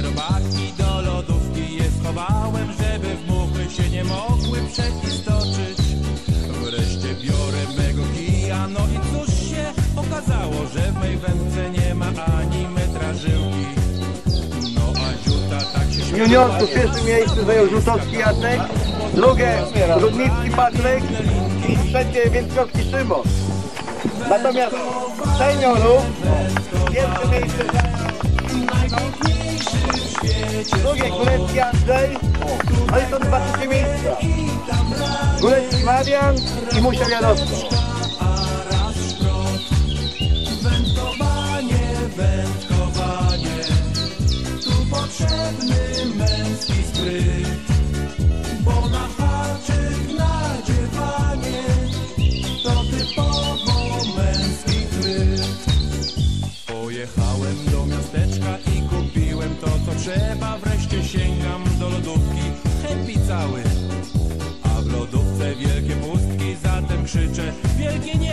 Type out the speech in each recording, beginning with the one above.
Herbatki do lodówki je schowałem, żeby w muchy się nie mogły przekistoczyć. Wreszcie biorę mego kija, no i cóż się okazało, że w mej wędce nie ma ani metra żyłki. No a ziuta tak się śmiewa. Juniorku, pierwsze miejsce zajął Żółtowski Jacek, drugie Rudnicki Patryk i trzecie Więckowski Szymon. Natomiast seniorów pierwsze miejsce zajął drugie Górecki Andrzej, no i są dwa trzecie miejsca. Górecki Marian i Musiał Jarosław.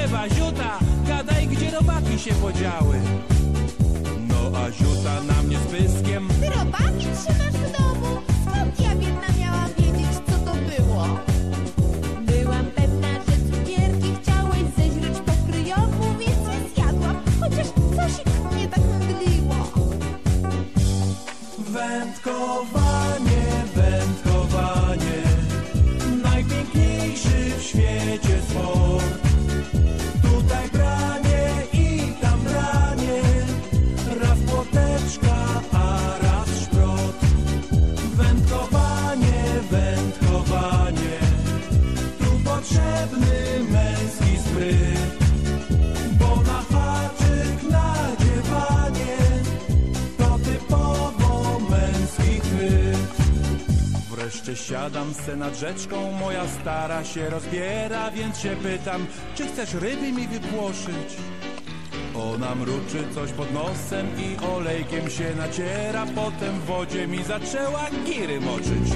Nieba, ziuta, gadaj gdzie robaki się podziały. No a ziuta na mnie potrzebny męski spryt Bo na haczyk nadziewanie To typowo męski chwyt Wreszcie siadam se nad rzeczką, moja stara się rozbiera, więc się pytam, czy chcesz ryby mi wypłoszyć? Ona mruczy coś pod nosem i olejkiem się naciera, potem w wodzie mi zaczęła giry moczyć.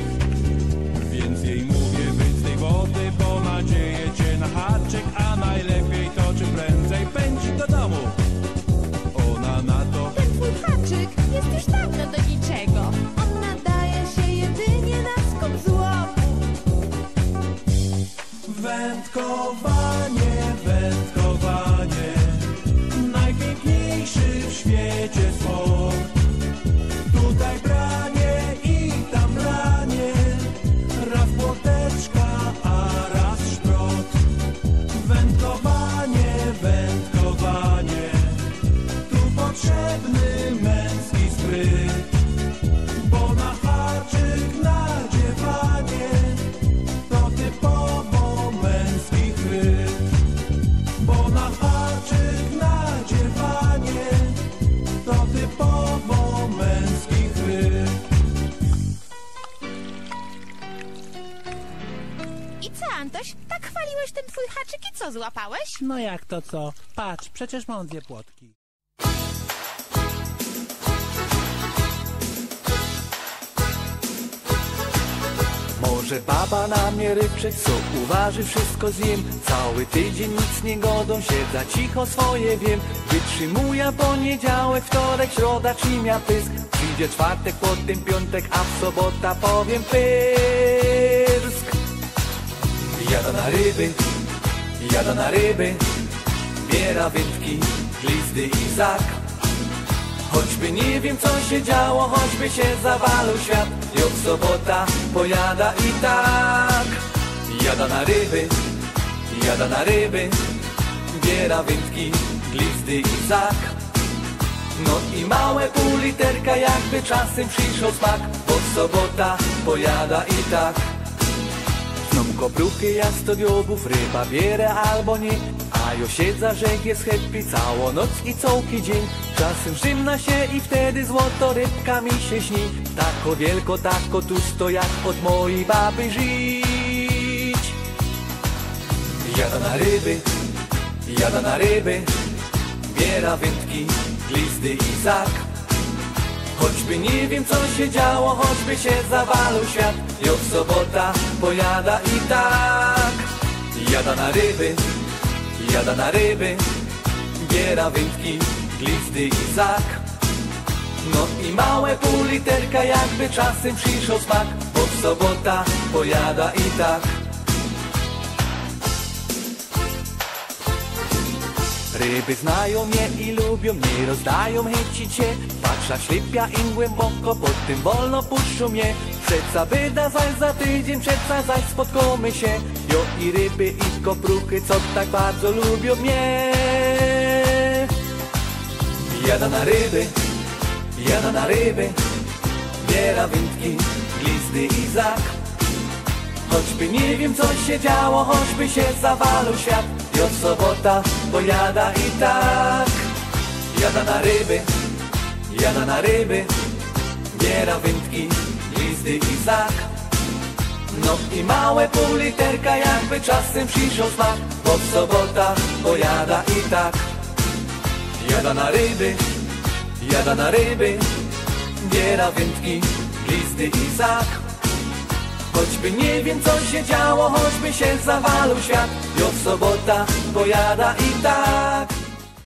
Więc jej mówię, nadzieję cię na haczyk, a najlepiej to czy prędzej pędź do domu. Ona na to Ten twój haczyk jest już dawno twój haczyk i co, złapałeś? No jak to co? Patrz, przecież mam dwie płotki. Może baba na mnie ryczeć, co uważy, wszystko zjem Cały tydzień nic nie godą, siedza cicho swoje wiem Wytrzymuję poniedziałek, wtorek, środa, czymia pysk Przyjdzie czwartek, potem piątek, a w sobota powiem pyrsk Jada na ryby, jada na ryby Biera wędki, glizdy i zak. Choćby nie wiem co się działo, choćby się zawalał świat Jok sobota pojada i tak. Jada na ryby, jada na ryby Biera wędki, glizdy i zak. No i małe pół literka jakby czasem przyszło smak Bo sobota pojada i tak kopruchy, ja sto diobów, ryba bierę albo nie. A jo siedza, rzek jest happy całą noc i całki dzień. Czasem szymna się i wtedy złoto rybka mi się śni. Tako wielko, tako tusto jak od mojej baby żyć. Jada na ryby, jada na ryby Biera wędki, glizdy i zak Choćby nie wiem co się działo, choćby się zawalał świat. Jo sobota pojada i tak. Jada na ryby, jada na ryby. Biera wędki, glizdy i zak. No i małe pół literka jakby czasem przyszło smak. Bo sobota pojada i tak Ryby znają mnie i lubią mnie, rozdają chęcić się Patrza ślipia im głęboko, pod tym wolno puszczą mnie. Przeca wyda zaś za tydzień, przeca zaś spotkamy się. Jo i ryby i kopruchy, co tak bardzo lubią mnie. Jada na ryby, jada na ryby. Biera wędki, glizdy i zak Choćby nie wiem co się działo, choćby się zawalał świat. I od sobota pojada i tak. Jada na ryby, jada na ryby. Biera wędki, glizdy i zak. No i małe pół literka jakby czasem przyszło smak. Bo w sobota pojada i tak. Jada na ryby, jada na ryby. Biera wędki, glizdy i zak Choćby nie wiem co się działo, choćby się zawalał świat. Jo sobota pojada i tak